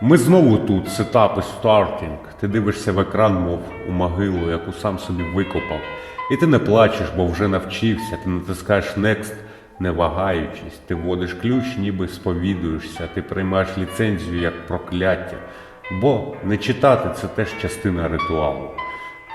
Ми знову тут, сетапи стартінг. Ти дивишся в екран, мов у могилу, яку сам собі викопав. І ти не плачеш, бо вже навчився. Ти натискаєш Next, не вагаючись. Ти вводиш ключ, ніби сповідуєшся. Ти приймаєш ліцензію як прокляття. Бо не читати це теж частина ритуалу.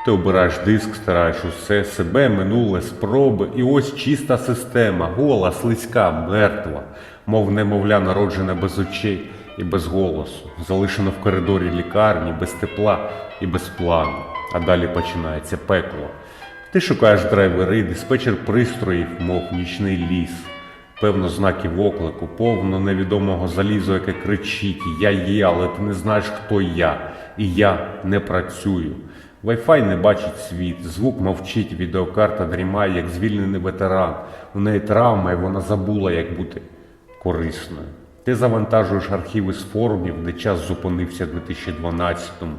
Ти обираєш диск, стараєш усе, себе, минуле, спроби, і ось чиста система, гола, слизька, мертва, мов немовля, народжена без очей і без голосу, залишена в коридорі лікарні, без тепла і без плану. А далі починається пекло. Ти шукаєш драйвери, диспетчер пристроїв, мов нічний ліс. Певно, знаків оклику, повно невідомого залізу, яке кричить Я є, але ти не знаєш, хто я, і я не працюю. Wi-Fi не бачить світ, звук мовчить, відеокарта дрімає, як звільнений ветеран. У неї травма, і вона забула, як бути корисною. Ти завантажуєш архіви з форумів, де час зупинився в 2012-му,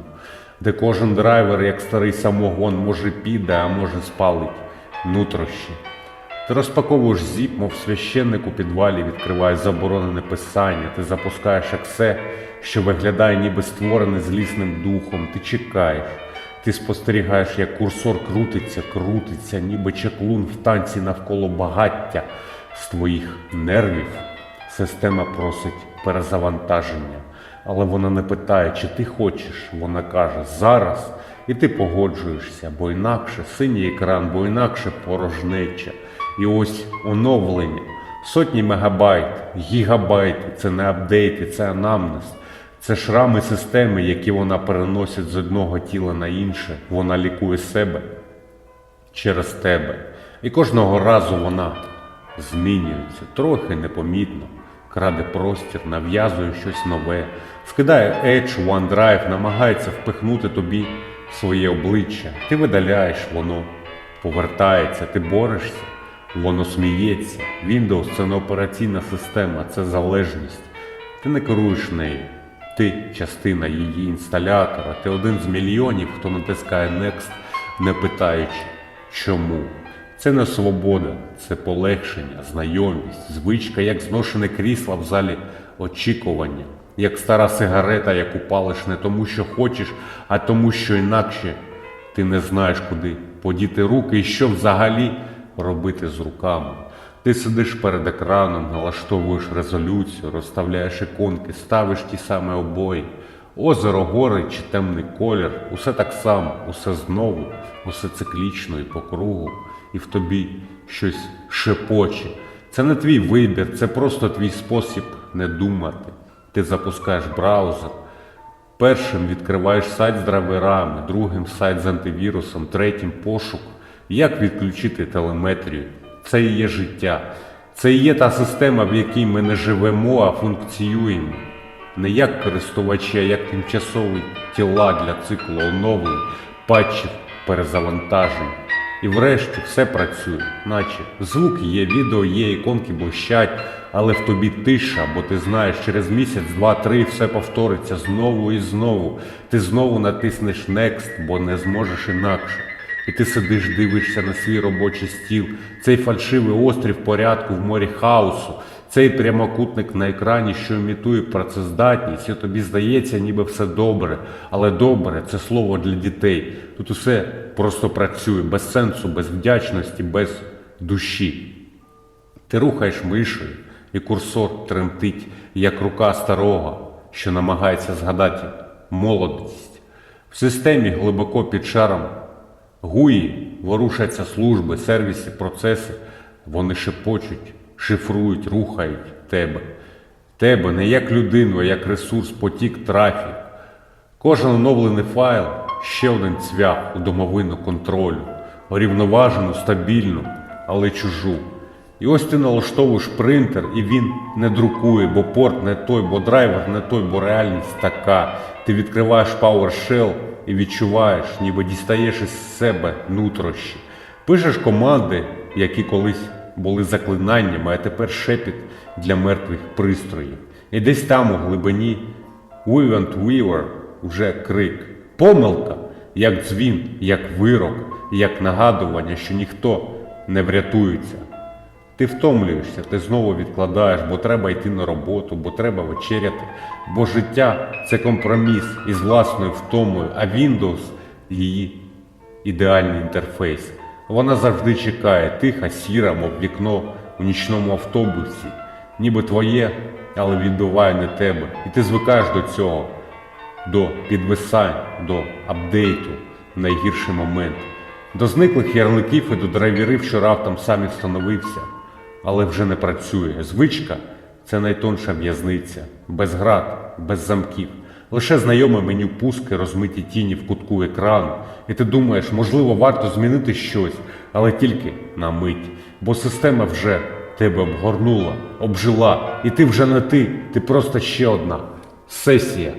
де кожен драйвер, як старий самогон, може піде, а може спалить нутрощі. Ти розпаковуєш зіп, мов священник у підвалі відкриває заборонене писання, ти запускаєш ексе, що виглядає ніби створене злісним духом, ти чекаєш, ти спостерігаєш, як курсор крутиться, крутиться, ніби чеклун в танці навколо багаття з твоїх нервів. Система просить перезавантаження, але вона не питає, чи ти хочеш. Вона каже зараз, і ти погоджуєшся, бо інакше синій екран, бо інакше порожнеча. І ось оновлення. Сотні мегабайт, гігабайти, це не апдейти, це анамнез. Це шрами системи, які вона переносить з одного тіла на інше. Вона лікує себе через тебе. І кожного разу вона змінюється, трохи непомітно, краде простір, нав'язує щось нове, скидає Edge, OneDrive, намагається впихнути тобі своє обличчя. Ти видаляєш, воно повертається, ти борешся, воно сміється. Windows це не операційна система, це залежність. Ти не керуєш нею. Ти частина її інсталятора, ти один з мільйонів, хто натискає Next, не питаючи, чому. Це не свобода, це полегшення, знайомість, звичка, як зношене крісло в залі очікування, як стара сигарета, яку палиш не тому, що хочеш, а тому, що інакше ти не знаєш, куди подіти руки і що взагалі робити з руками. Ти сидиш перед екраном, налаштовуєш резолюцію, розставляєш іконки, ставиш ті самі обої. Озеро, гори чи темний колір, усе так само, усе знову, усе циклічно і по кругу, і в тобі щось шепоче. Це не твій вибір, це просто твій спосіб не думати. Ти запускаєш браузер, першим відкриваєш сайт з драйверами, другим сайт з антивірусом, третім пошук. Як відключити телеметрію? Це і є життя. Це і є та система, в якій ми не живемо, а функціюємо. Не як користувачі, а як тимчасові тіла для циклу оновлень, патчів, перезавантажень. І врешті все працює, наче звук є, відео є, іконки блищать, але в тобі тиша, бо ти знаєш, через місяць, два, три все повториться знову і знову. Ти знову натиснеш Next, бо не зможеш інакше. І ти сидиш, дивишся на свій робочий стіл, цей фальшивий острів порядку в морі хаосу, цей прямокутник на екрані, що імітує працездатність, і тобі здається, ніби все добре. Але добре це слово для дітей. Тут усе просто працює без сенсу, без вдячності, без душі. Ти рухаєш мишею, і курсор тремтить, як рука старого, що намагається згадати молодість. В системі глибоко під шаром гуї ворушаться служби, сервіси, процеси. Вони шепочуть, шифрують, рухають тебе. Тебе не як людину, а як ресурс, потік, трафік. Кожен оновлений файл ще один цвях у домовину контролю, рівноважену, стабільну, але чужу. І ось ти налаштовуєш принтер, і він не друкує, бо порт не той, бо драйвер не той, бо реальність така. Ти відкриваєш PowerShell і відчуваєш, ніби дістаєш із себе нутрощі. Пишеш команди, які колись були заклинаннями, а тепер шепіт для мертвих пристроїв. І десь там у глибині Вивент Weaver вже крик. Помилка, як дзвін, як вирок, як нагадування, що ніхто не врятується. Ти втомлюєшся, ти знову відкладаєш, бо треба йти на роботу, бо треба вечеряти. Бо життя це компроміс із власною втомою, а Windows її ідеальний інтерфейс. Вона завжди чекає, тиха, сіра, мов вікно у нічному автобусі, ніби твоє, але відбиває не тебе. І ти звикаєш до цього, до підвисань, до апдейту в найгірший момент, до зниклих ярликів і до драйверів, що раптом самі встановився, але вже не працює. Звичка це найтонша в'язниця, без град, без замків. Лише знайоме меню пуски, розмиті тіні в кутку екрану, і ти думаєш, можливо, варто змінити щось, але тільки на мить, бо система вже тебе обгорнула, обжила, і ти вже не ти, ти просто ще одна сесія